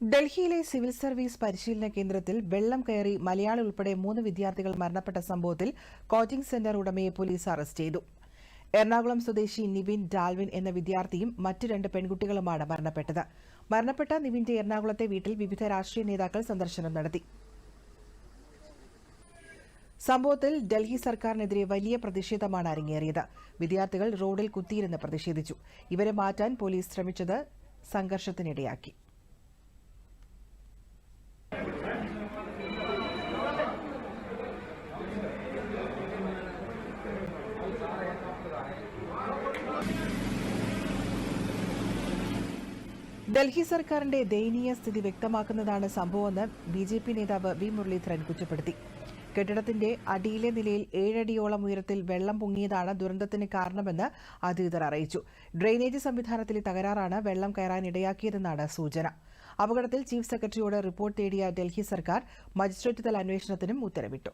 ഡൽഹിയിലെ civil service പരിശീലന കേന്ദ്രത്തിൽ വെള്ളം കയറി മലയാളി ഉൾപ്പെടെ മൂന്ന് വിദ്യാർത്ഥികൾ മരണപ്പെട്ട സംഭവത്തിൽ കോച്ചിംഗ് സെന്റർ ഉടമയെ പോലീസ് അറസ്റ്റ് ചെയ്തു. എറണാകുളം സ്വദേശി നിവിൻ ഡാൽവിൻ എന്ന വിദ്യാർത്ഥിയും മറ്റ് രണ്ട് പെൺകുട്ടികളുമാണ് മരണപ്പെട്ടത്. മരണപ്പെട്ട നിവിന്റെ എറണാകുളത്തെ വീട്ടിൽ വിവിധ രാഷ്ട്രീയ നേതാക്കൾ സന്ദർശനം നടത്തി. സംഭവത്തിൽ ഡൽഹി സർക്കാരിനെതിരെ വലിയ പ്രതിഷേധമാണ് അരങ്ങേറിയത്. വിദ്യാർത്ഥികൾ റോഡിൽ കുത്തിയിരുന്ന് പ്രതിഷേധിച്ചു. ഇവരെ മാറ്റാൻ പോലീസ് ശ്രമിച്ചത് സംഘർഷത്തിനിടയാക്കി. ഡൽഹി സർക്കാരിന്റെ ദയനീയ സ്ഥിതി വ്യക്തമാക്കുന്നതാണ് സംഭവമെന്ന് ബി ജെ പി നേതാവ് വി മുരളീധരൻ കുറ്റപ്പെടുത്തി. കെട്ടിടത്തിന്റെ അടിയിലെ നിലയിൽ ഏഴടിയോളം ഉയരത്തിൽ വെള്ളം പൊങ്ങിയതാണ് ദുരന്തത്തിന് കാരണമെന്ന് അധികൃതർ അറിയിച്ചു. ഡ്രെയിനേജ് സംവിധാനത്തിലെ തകരാറാണ് വെള്ളം കയറാൻ ഇടയാക്കിയതെന്നാണ് സൂചന. അപകടത്തിൽ ചീഫ് സെക്രട്ടറിയോട് റിപ്പോർട്ട് തേടിയ ഡൽഹി സർക്കാർ മജിസ്ട്രേറ്റ് തല അന്വേഷണത്തിനും ഉത്തരവിട്ടു.